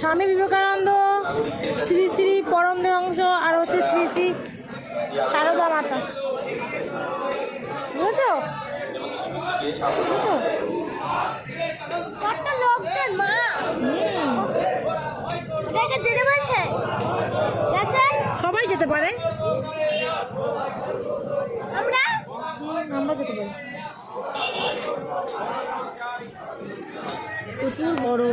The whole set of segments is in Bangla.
স্বামী বিবেকানন্দ শ্রী শ্রী পরম দেবাংশ আর হচ্ছে শ্রী শ্রী সারদা মাতা। বুঝেছ? বুঝেছ? সবাই যেতে পারে। আমরা? আমরা যেতে পারি। প্রচুর বড়।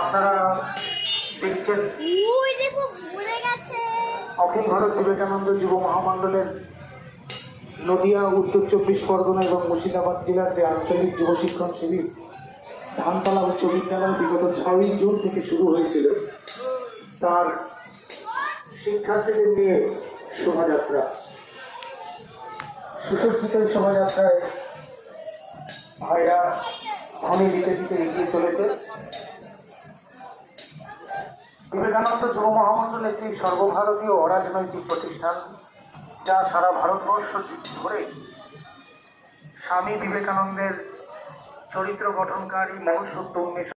আপনারা দেখছেন ওই দেখো ভুলে গেছে। অখিল ভারত বিবেকানন্দ যুব মহামণ্ডলের নদিয়া উত্তর চব্বিশ পরগনা এবং মুর্শিদাবাদ জেলার যে আঞ্চলিক যুব শিক্ষণ শিবির ধানতলা উচ্চ বিদ্যালয় বিগত ছয়ই জুন থেকে শুরু হয়েছিল। তার শিক্ষার্থীদের নিয়ে শোভাযাত্রা। সুসজ্জিত শোভাযাত্রায় ভাইরা খনি দিতে দিতে এগিয়ে চলেছে। বিবেকানন্দ যুব মহামণ্ডল একটি সর্বভারতীয় অরাজনৈতিক প্রতিষ্ঠান, যা সারা ভারতবর্ষ ধরে স্বামী বিবেকানন্দের চরিত্র গঠনকারী মনুষ্যত্ব উন্মেষ